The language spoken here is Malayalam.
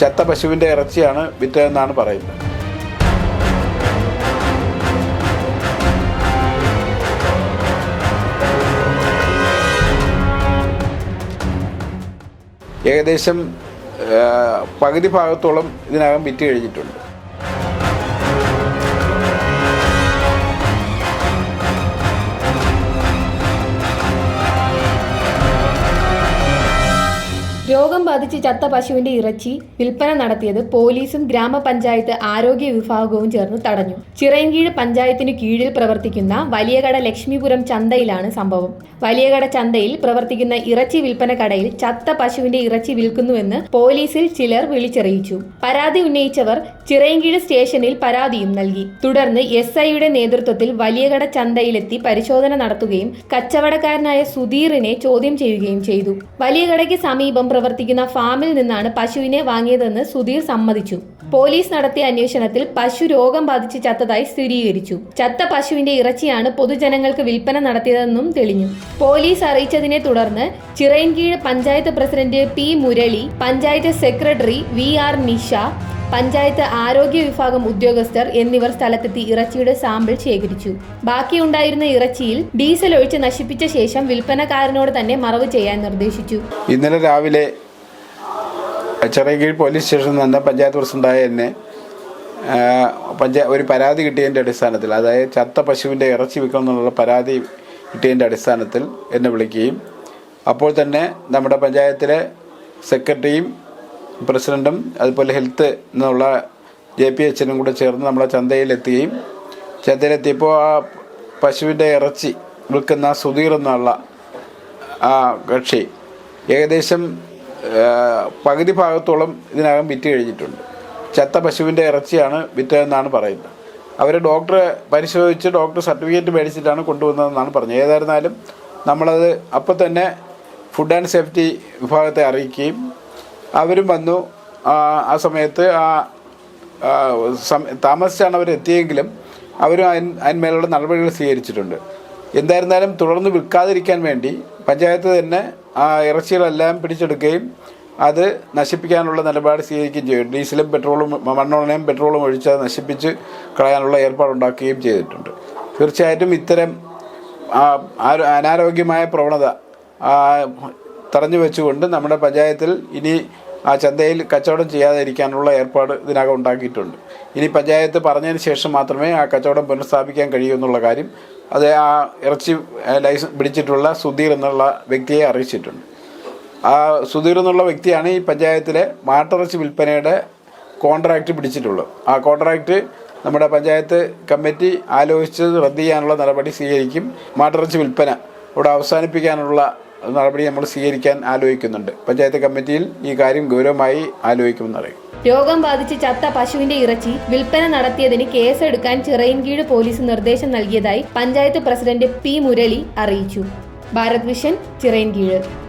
ചത്ത പശുവിന്റെ ഇറച്ചിയാണ് വിറ്റതെന്നാണ് പറയുന്നത്. ഏകദേശം പകുതി ഭാഗത്തോളം ഇതിനകം വിറ്റ് കഴിഞ്ഞിട്ടുണ്ട്. രോഗം ബാധിച്ച് ചത്ത പശുവിന്റെ ഇറച്ചി വിൽപ്പന നടത്തിയത് പോലീസും ഗ്രാമപഞ്ചായത്ത് ആരോഗ്യ വിഭാഗവും ചേർന്ന് തടഞ്ഞു. ചിറയൻകീഴ് പഞ്ചായത്തിന് കീഴിൽ പ്രവർത്തിക്കുന്ന വലിയകട ലക്ഷ്മിപുരം ചന്തയിലാണ് സംഭവം. വലിയകട ചന്തയിൽ പ്രവർത്തിക്കുന്ന ഇറച്ചി വിൽപ്പന കടയിൽ ചത്ത പശുവിന്റെ ഇറച്ചി വിൽക്കുന്നുവെന്ന് പോലീസിൽ ചിലർ വിളിച്ചറിയിച്ചു. പരാതി ഉന്നയിച്ചവർ ചിറയൻകീഴ് സ്റ്റേഷനിൽ പരാതിയും നൽകി. തുടർന്ന് എസ് ഐയുടെ നേതൃത്വത്തിൽ വലിയകട ചന്തയിലെത്തി പരിശോധന നടത്തുകയും കച്ചവടക്കാരനായ സുധീറിനെ ചോദ്യം ചെയ്യുകയും ചെയ്തു. വലിയകടയ്ക്ക് സമീപം പ്രവർത്തിക്കുന്ന ഫാമിൽ നിന്നാണ് പശുവിനെ വാങ്ങിയതെന്ന് സുധീർ സമ്മതിച്ചു. പോലീസ് നടത്തിയ അന്വേഷണത്തിൽ പശു രോഗം ബാധിച്ച് ചത്തതായി സ്ഥിരീകരിച്ചു. ചത്ത പശുവിന്റെ ഇറച്ചിയാണ് പൊതുജനങ്ങൾക്ക് വിൽപ്പന നടത്തിയതെന്നും തെളിഞ്ഞു. പോലീസ് അറിയിച്ചതിനെ തുടർന്ന് Chirayinkeezhu panchayat president P Murali panchayat secretary V R Nisha panchayat ആരോഗ്യ വിഭാഗം ഉദ്യോഗസ്ഥർ എന്നിവർ സ്ഥലത്തെത്തി ഇറച്ചിയുടെ സാമ്പിൾ ശേഖരിച്ചു. ബാക്കിയുണ്ടായിരുന്ന ഇറച്ചിയിൽ ഡീസൽ ഒഴിച്ച് നശിപ്പിച്ച ശേഷം വിൽപ്പനക്കാരനോട് തന്നെ മറവ് ചെയ്യാൻ നിർദ്ദേശിച്ചു. ഇന്നലെ രാവിലെ ചിറയൻകീഴ് പോലീസ് സ്റ്റേഷനിൽ നിന്ന് പഞ്ചായത്ത് പ്രസിഡന്റായ എന്നെ പഞ്ചായ ഒരു പരാതി കിട്ടിയതിന്റെ അടിസ്ഥാനത്തിൽ അതായത് ചത്ത പശുവിന്റെ ഇറച്ചി വിൽക്കണം എന്നുള്ള പരാതി കിട്ടിയതിന്റെ അടിസ്ഥാനത്തിൽ എന്നെ വിളിക്കുകയും അപ്പോൾ തന്നെ നമ്മുടെ പഞ്ചായത്തിലെ സെക്രട്ടറിയും പ്രസിഡന്റും അതുപോലെ ഹെൽത്ത് എന്നുള്ള ജെ പി എച്ചിനും കൂടെ ചേർന്ന് നമ്മളെ ചന്തയിലെത്തുകയും ചന്തയിലെത്തിയപ്പോൾ ആ പശുവിന്റെ ഇറച്ചി വിൽക്കുന്ന സുധീർ എന്നുള്ള ആ കക്ഷി ഏകദേശം പകുതി ഭാഗത്തോളം ഇതിനകം വിറ്റ് കഴിഞ്ഞിട്ടുണ്ട്. ചത്ത പശുവിന്റെ ഇറച്ചിയാണ് വിറ്റതെന്നാണ് പറയുന്നത്. അവർ ഡോക്ടറെ പരിശോധിച്ച് ഡോക്ടർ സർട്ടിഫിക്കറ്റ് മേടിച്ചിട്ടാണ് കൊണ്ടുവന്നതെന്നാണ് പറഞ്ഞത്. ഏതായിരുന്നാലും നമ്മളത് അപ്പോൾ തന്നെ ഫുഡ് ആൻഡ് സേഫ്റ്റി വിഭാഗത്തെ അറിയിക്കുകയും അവരും വന്നു. ആ സമയത്ത് ആ താമസിച്ചാണ് അവർ എത്തിയെങ്കിലും അവരും അതിന് അതിന്മേലുള്ള നടപടികൾ സ്വീകരിച്ചിട്ടുണ്ട്. എന്തായിരുന്നാലും തുടർന്ന് വിൽക്കാതിരിക്കാൻ വേണ്ടി പഞ്ചായത്ത് തന്നെ ആ ഇറച്ചികളെല്ലാം പിടിച്ചെടുക്കുകയും അത് നശിപ്പിക്കാനുള്ള നിലപാട് സ്വീകരിക്കുകയും ചെയ്യും ഡീസലും പെട്രോളും മണ്ണെണ്ണയും പെട്രോളും ഒഴിച്ച് നശിപ്പിച്ച് കളയാനുള്ള ഏർപ്പാടുണ്ടാക്കുകയും ചെയ്തിട്ടുണ്ട്. തീർച്ചയായിട്ടും ഇത്തരം അനാരോഗ്യമായ പ്രവണത തടഞ്ഞു വെച്ചുകൊണ്ട് നമ്മുടെ പഞ്ചായത്തിൽ ഇനി ആ ചന്തയിൽ കച്ചവടം ചെയ്യാതിരിക്കാനുള്ള ഏർപ്പാട് ഇതിനകം ഉണ്ടാക്കിയിട്ടുണ്ട്. ഇനി പഞ്ചായത്ത് പറഞ്ഞതിന് ശേഷം മാത്രമേ ആ കച്ചവടം പുനഃസ്ഥാപിക്കാൻ കഴിയൂ എന്നുള്ള കാര്യം അത് ആ ഇറച്ചി ലൈസൻസ് പിടിച്ചിട്ടുള്ള സുധീർ എന്നുള്ള വ്യക്തിയെ അറിയിച്ചിട്ടുണ്ട്. ആ സുധീർ എന്നുള്ള വ്യക്തിയാണ് ഈ പഞ്ചായത്തിലെ മാട്ടിറച്ചി വിൽപ്പനയുടെ കോൺട്രാക്റ്റ് പിടിച്ചിട്ടുള്ളത്. ആ കോൺട്രാക്റ്റ് നമ്മുടെ പഞ്ചായത്ത് കമ്മിറ്റി ആലോചിച്ച് റദ്ദ് ചെയ്യാനുള്ള നടപടി സ്വീകരിക്കും. മാട്ടിറച്ചി വിൽപ്പന ഇവിടെ അവസാനിപ്പിക്കാനുള്ള നടപടി നമ്മൾ സ്വീകരിക്കാൻ ആലോചിക്കുന്നുണ്ട്. പഞ്ചായത്ത് കമ്മിറ്റിയിൽ ഈ കാര്യം ഗൗരവമായി ആലോചിക്കുമെന്നറിയും രോഗം ബാധിച്ച് ചത്ത പശുവിന്റെ ഇറച്ചി വിൽപ്പന നടത്തിയതിന് കേസെടുക്കാൻ ചിറയൻകീഴ് പോലീസ് നിർദ്ദേശം നൽകിയതായി പഞ്ചായത്ത് പ്രസിഡന്റ് പി മുരളി അറിയിച്ചു. ഭാരത് വിഷൻ ചിറയൻകീഴ്.